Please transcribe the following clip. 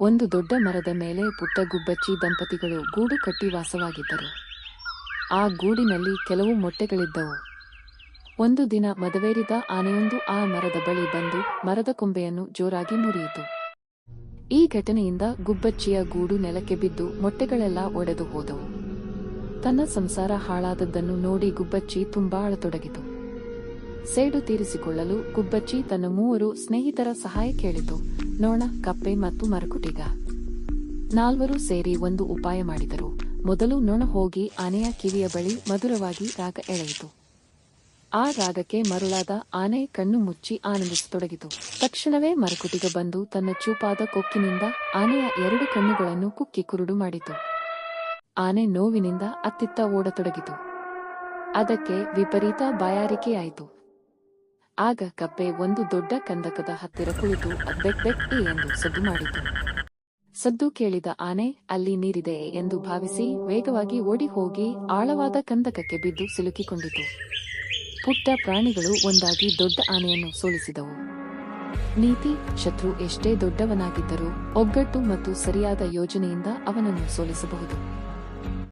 ಒಂದು ದೊಡ್ಡ ಮರದ ಮೇಲೆ ಪುಟ್ಟ ಗುಬ್ಬಚ್ಚಿ ದಂಪತಿಗಳು ಗೂಡು ಕಟ್ಟಿ ವಾಸವಾಗಿದ್ದರು. ಆ ಗೂಡಿನಲ್ಲಿ ಕೆಲವು ಮೊಟ್ಟೆಗಳಿದ್ದವು. ಒಂದು ದಿನ ಮದವೇರಿದ ಆನೆಯೊಂದು ಆ ಮರದ ಬಳಿ ಬಂದು ಮರದ ಕೊಂಬೆಯನ್ನು ಜೋರಾಗಿ ಮುರಿಯಿತು. ಈ ಘಟನೆಯಿಂದ ಗುಬ್ಬಚ್ಚಿಯ ಗೂಡು ನೆಲಕ್ಕೆ ಬಿದ್ದು ಮೊಟ್ಟೆಗಳೆಲ್ಲ ಒಡೆದು ಹೋದವು. ತನ್ನ ಸಂಸಾರ ಹಾಳಾದದ್ದನ್ನು ನೋಡಿ ಗುಬ್ಬಚ್ಚಿ ತುಂಬಾ ಅಳತೊಡಗಿತು. ಸೇಡು ತೀರಿಸಿಕೊಳ್ಳಲು ಗುಬ್ಬಚ್ಚಿ ತನ್ನ ಮೂವರು ಸ್ನೇಹಿತರ ಸಹಾಯ ಕೇಳಿತು. ನೋಣ, ಕಪ್ಪೆ ಮತ್ತು ಮರಕುಟಿಗ. ನಾಲ್ವರು ಸೇರಿ ಒಂದು ಉಪಾಯ ಮಾಡಿದರು. ಮೊದಲು ನೊಣ ಹೋಗಿ ಆನೆಯ ಕಿವಿಯ ಬಳಿ ಮಧುರವಾಗಿ ರಾಗ ಎಳೆಯಿತು. ಆ ರಾಗಕ್ಕೆ ಮರುಳಾದ ಆನೆ ಕಣ್ಣು ಮುಚ್ಚಿ ಆನಂದಿಸತೊಡಗಿತು. ತಕ್ಷಣವೇ ಮರಕುಟಿಗ ಬಂದು ತನ್ನ ಚೂಪಾದ ಕೊಕ್ಕಿನಿಂದ ಆನೆಯ ಎರಡು ಕಣ್ಣುಗಳನ್ನು ಕುಕ್ಕಿ ಕುರುಡು ಮಾಡಿತು. ಆನೆ ನೋವಿನಿಂದ ಅತ್ತಿತ್ತ ಓಡತೊಡಗಿತು. ಅದಕ್ಕೆ ವಿಪರೀತ ಬಾಯಾರಿಕೆಯಾಯಿತು. ಆಗ ಕಪ್ಪೆ ಒಂದು ದೊಡ್ಡ ಕಂದಕದ ಹತ್ತಿರ ಕುಳಿತು ಬೆಕ್ ಈ ಎಂದು ಸದ್ದು ಮಾಡಿತು. ಸದ್ದು ಕೇಳಿದ ಆನೆ, ಅಲ್ಲಿ ನೀರಿದೆ ಎಂದು ಭಾವಿಸಿ ವೇಗವಾಗಿ ಓಡಿ ಹೋಗಿ ಆಳವಾದ ಕಂದಕಕ್ಕೆ ಬಿದ್ದು ಸಿಲುಕಿಕೊಂಡಿತು. ಪುಟ್ಟ ಪ್ರಾಣಿಗಳು ಒಂದಾಗಿ ದೊಡ್ಡ ಆನೆಯನ್ನು ಸೋಲಿಸಿದವು. ನೀತಿ, ಶತ್ರು ಎಷ್ಟೇ ದೊಡ್ಡವನಾಗಿದ್ದರೂ ಒಗ್ಗಟ್ಟು ಮತ್ತು ಸರಿಯಾದ ಯೋಜನೆಯಿಂದ ಅವನನ್ನು ಸೋಲಿಸಬಹುದು.